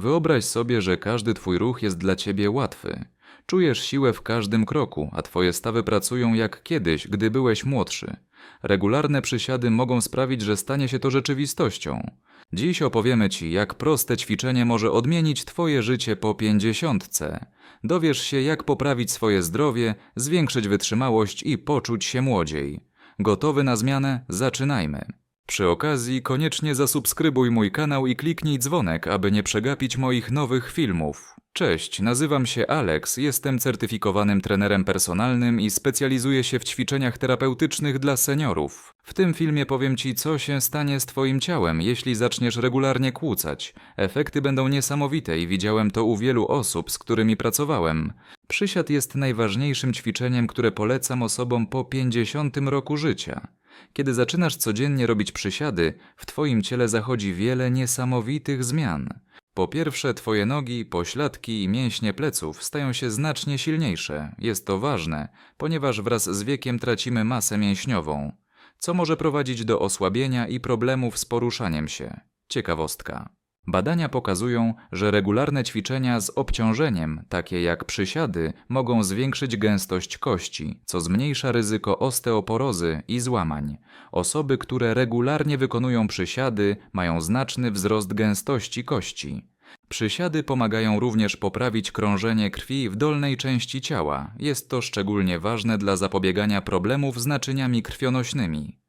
Wyobraź sobie, że każdy twój ruch jest dla ciebie łatwy. Czujesz siłę w każdym kroku, a twoje stawy pracują jak kiedyś, gdy byłeś młodszy. Regularne przysiady mogą sprawić, że stanie się to rzeczywistością. Dziś opowiemy Ci, jak proste ćwiczenie może odmienić Twoje życie po pięćdziesiątce. Dowiesz się, jak poprawić swoje zdrowie, zwiększyć wytrzymałość i poczuć się młodziej. Gotowy na zmianę? Zaczynajmy. Przy okazji koniecznie zasubskrybuj mój kanał i kliknij dzwonek, aby nie przegapić moich nowych filmów. Cześć, nazywam się Alex, jestem certyfikowanym trenerem personalnym i specjalizuję się w ćwiczeniach terapeutycznych dla seniorów. W tym filmie powiem Ci, co się stanie z Twoim ciałem, jeśli zaczniesz regularnie kłócać. Efekty będą niesamowite i widziałem to u wielu osób, z którymi pracowałem. Przysiad jest najważniejszym ćwiczeniem, które polecam osobom po 50 roku życia. Kiedy zaczynasz codziennie robić przysiady, w Twoim ciele zachodzi wiele niesamowitych zmian. Po pierwsze, Twoje nogi, pośladki i mięśnie pleców stają się znacznie silniejsze. Jest to ważne, ponieważ wraz z wiekiem tracimy masę mięśniową, co może prowadzić do osłabienia i problemów z poruszaniem się. Ciekawostka. Badania pokazują, że regularne ćwiczenia z obciążeniem, takie jak przysiady, mogą zwiększyć gęstość kości, co zmniejsza ryzyko osteoporozy i złamań. Osoby, które regularnie wykonują przysiady, mają znaczny wzrost gęstości kości. Przysiady pomagają również poprawić krążenie krwi w dolnej części ciała. Jest to szczególnie ważne dla zapobiegania problemów z naczyniami krwionośnymi.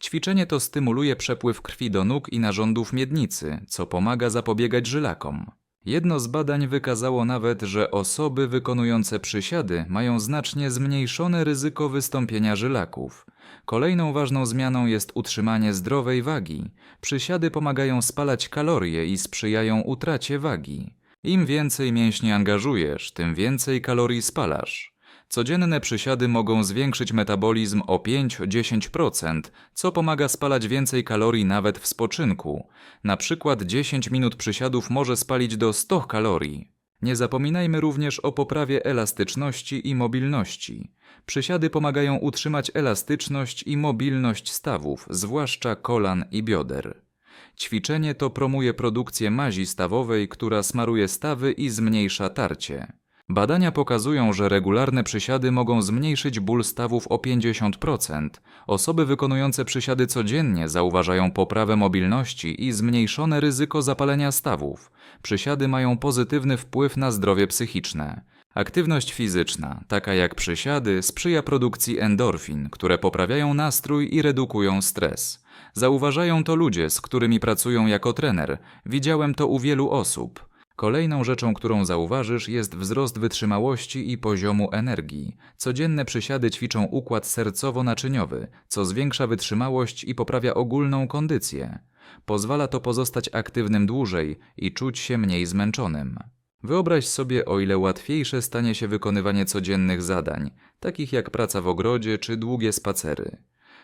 Ćwiczenie to stymuluje przepływ krwi do nóg i narządów miednicy, co pomaga zapobiegać żylakom. Jedno z badań wykazało nawet, że osoby wykonujące przysiady mają znacznie zmniejszone ryzyko wystąpienia żylaków. Kolejną ważną zmianą jest utrzymanie zdrowej wagi. Przysiady pomagają spalać kalorie i sprzyjają utracie wagi. Im więcej mięśni angażujesz, tym więcej kalorii spalasz. Codzienne przysiady mogą zwiększyć metabolizm o 5-10%, co pomaga spalać więcej kalorii nawet w spoczynku. Na przykład 10 minut przysiadów może spalić do 100 kalorii. Nie zapominajmy również o poprawie elastyczności i mobilności. Przysiady pomagają utrzymać elastyczność i mobilność stawów, zwłaszcza kolan i bioder. Ćwiczenie to promuje produkcję mazi stawowej, która smaruje stawy i zmniejsza tarcie. Badania pokazują, że regularne przysiady mogą zmniejszyć ból stawów o 50%. Osoby wykonujące przysiady codziennie zauważają poprawę mobilności i zmniejszone ryzyko zapalenia stawów. Przysiady mają pozytywny wpływ na zdrowie psychiczne. Aktywność fizyczna, taka jak przysiady, sprzyja produkcji endorfin, które poprawiają nastrój i redukują stres. Zauważają to ludzie, z którymi pracują jako trener. Widziałem to u wielu osób. Kolejną rzeczą, którą zauważysz, jest wzrost wytrzymałości i poziomu energii. Codzienne przysiady ćwiczą układ sercowo-naczyniowy, co zwiększa wytrzymałość i poprawia ogólną kondycję. Pozwala to pozostać aktywnym dłużej i czuć się mniej zmęczonym. Wyobraź sobie, o ile łatwiejsze stanie się wykonywanie codziennych zadań, takich jak praca w ogrodzie czy długie spacery.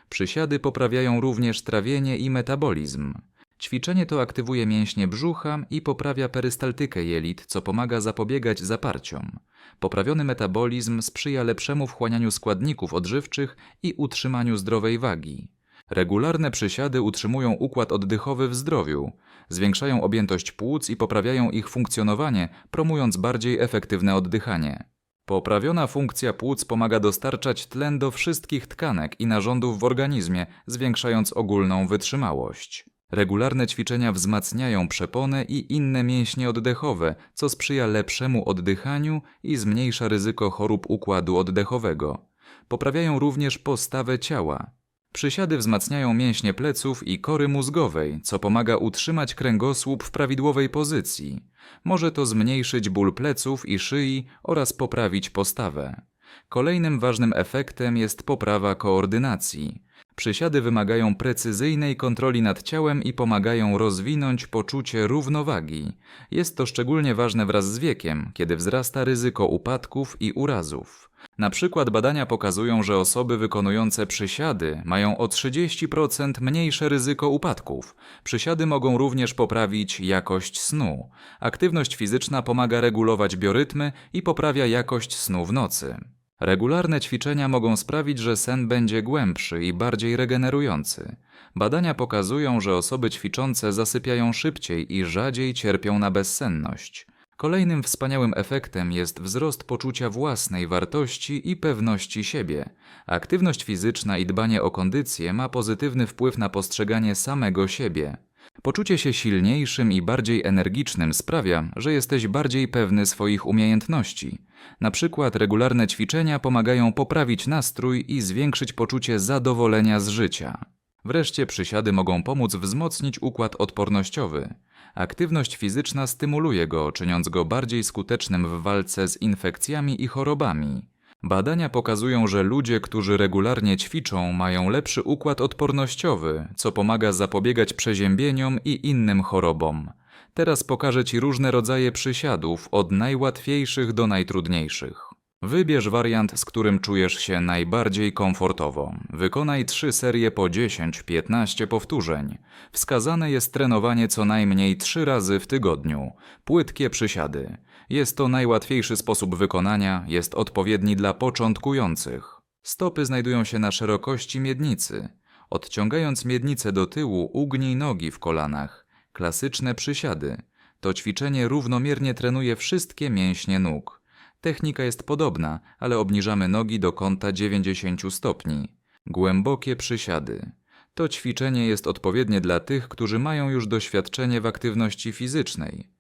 Przysiady poprawiają również trawienie i metabolizm. Ćwiczenie to aktywuje mięśnie brzucha i poprawia perystaltykę jelit, co pomaga zapobiegać zaparciom. Poprawiony metabolizm sprzyja lepszemu wchłanianiu składników odżywczych i utrzymaniu zdrowej wagi. Regularne przysiady utrzymują układ oddechowy w zdrowiu, zwiększają objętość płuc i poprawiają ich funkcjonowanie, promując bardziej efektywne oddychanie. Poprawiona funkcja płuc pomaga dostarczać tlen do wszystkich tkanek i narządów w organizmie, zwiększając ogólną wytrzymałość. Regularne ćwiczenia wzmacniają przeponę i inne mięśnie oddechowe, co sprzyja lepszemu oddychaniu i zmniejsza ryzyko chorób układu oddechowego. Poprawiają również postawę ciała. Przysiady wzmacniają mięśnie pleców i kory mózgowej, co pomaga utrzymać kręgosłup w prawidłowej pozycji. Może to zmniejszyć ból pleców i szyi oraz poprawić postawę. Kolejnym ważnym efektem jest poprawa koordynacji. Przysiady wymagają precyzyjnej kontroli nad ciałem i pomagają rozwinąć poczucie równowagi. Jest to szczególnie ważne wraz z wiekiem, kiedy wzrasta ryzyko upadków i urazów. Na przykład badania pokazują, że osoby wykonujące przysiady mają o 30% mniejsze ryzyko upadków. Przysiady mogą również poprawić jakość snu. Aktywność fizyczna pomaga regulować biorytmy i poprawia jakość snu w nocy. Regularne ćwiczenia mogą sprawić, że sen będzie głębszy i bardziej regenerujący. Badania pokazują, że osoby ćwiczące zasypiają szybciej i rzadziej cierpią na bezsenność. Kolejnym wspaniałym efektem jest wzrost poczucia własnej wartości i pewności siebie. Aktywność fizyczna i dbanie o kondycję ma pozytywny wpływ na postrzeganie samego siebie. Poczucie się silniejszym i bardziej energicznym sprawia, że jesteś bardziej pewny swoich umiejętności. Na przykład regularne ćwiczenia pomagają poprawić nastrój i zwiększyć poczucie zadowolenia z życia. Wreszcie przysiady mogą pomóc wzmocnić układ odpornościowy. Aktywność fizyczna stymuluje go, czyniąc go bardziej skutecznym w walce z infekcjami i chorobami. Badania pokazują, że ludzie, którzy regularnie ćwiczą, mają lepszy układ odpornościowy, co pomaga zapobiegać przeziębieniom i innym chorobom. Teraz pokażę Ci różne rodzaje przysiadów, od najłatwiejszych do najtrudniejszych. Wybierz wariant, z którym czujesz się najbardziej komfortowo. Wykonaj trzy serie po 10-15 powtórzeń. Wskazane jest trenowanie co najmniej 3 razy w tygodniu. Płytkie przysiady. Jest to najłatwiejszy sposób wykonania, jest odpowiedni dla początkujących. Stopy znajdują się na szerokości miednicy. Odciągając miednicę do tyłu, ugnij nogi w kolanach. Klasyczne przysiady. To ćwiczenie równomiernie trenuje wszystkie mięśnie nóg. Technika jest podobna, ale obniżamy nogi do kąta 90 stopni. Głębokie przysiady. To ćwiczenie jest odpowiednie dla tych, którzy mają już doświadczenie w aktywności fizycznej.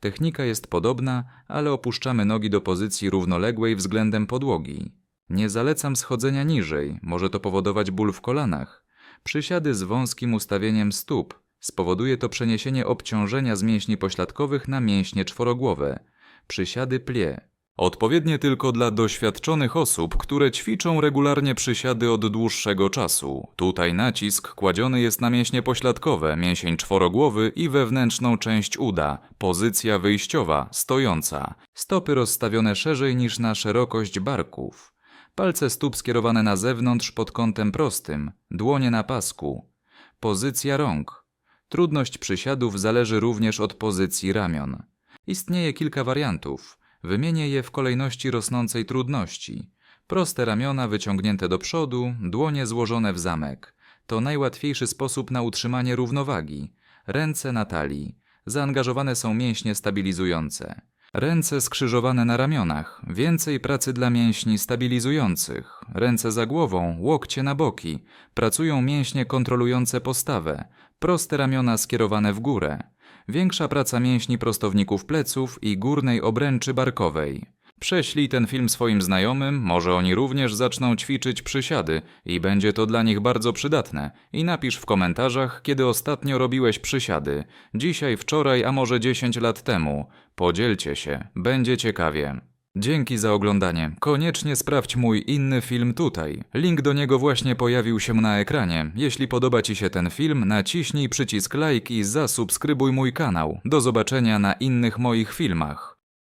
Technika jest podobna, ale opuszczamy nogi do pozycji równoległej względem podłogi. Nie zalecam schodzenia niżej, może to powodować ból w kolanach. Przysiady z wąskim ustawieniem stóp. Spowoduje to przeniesienie obciążenia z mięśni pośladkowych na mięśnie czworogłowe. Przysiady plie. Odpowiednie tylko dla doświadczonych osób, które ćwiczą regularnie przysiady od dłuższego czasu. Tutaj nacisk kładziony jest na mięśnie pośladkowe, mięsień czworogłowy i wewnętrzną część uda. Pozycja wyjściowa, stojąca. Stopy rozstawione szerzej niż na szerokość barków. Palce stóp skierowane na zewnątrz pod kątem prostym, dłonie na pasku. Pozycja rąk. Trudność przysiadów zależy również od pozycji ramion. Istnieje kilka wariantów. Wymienię je w kolejności rosnącej trudności. Proste ramiona wyciągnięte do przodu, dłonie złożone w zamek. To najłatwiejszy sposób na utrzymanie równowagi. Ręce na talii. Zaangażowane są mięśnie stabilizujące. Ręce skrzyżowane na ramionach. Więcej pracy dla mięśni stabilizujących. Ręce za głową, łokcie na boki. Pracują mięśnie kontrolujące postawę. Proste ramiona skierowane w górę. Większa praca mięśni prostowników pleców i górnej obręczy barkowej. Prześlij ten film swoim znajomym, może oni również zaczną ćwiczyć przysiady i będzie to dla nich bardzo przydatne. I napisz w komentarzach, kiedy ostatnio robiłeś przysiady. Dzisiaj, wczoraj, a może 10 lat temu. Podzielcie się, będzie ciekawie. Dzięki za oglądanie. Koniecznie sprawdź mój inny film tutaj. Link do niego właśnie pojawił się na ekranie. Jeśli podoba Ci się ten film, naciśnij przycisk like i zasubskrybuj mój kanał. Do zobaczenia na innych moich filmach.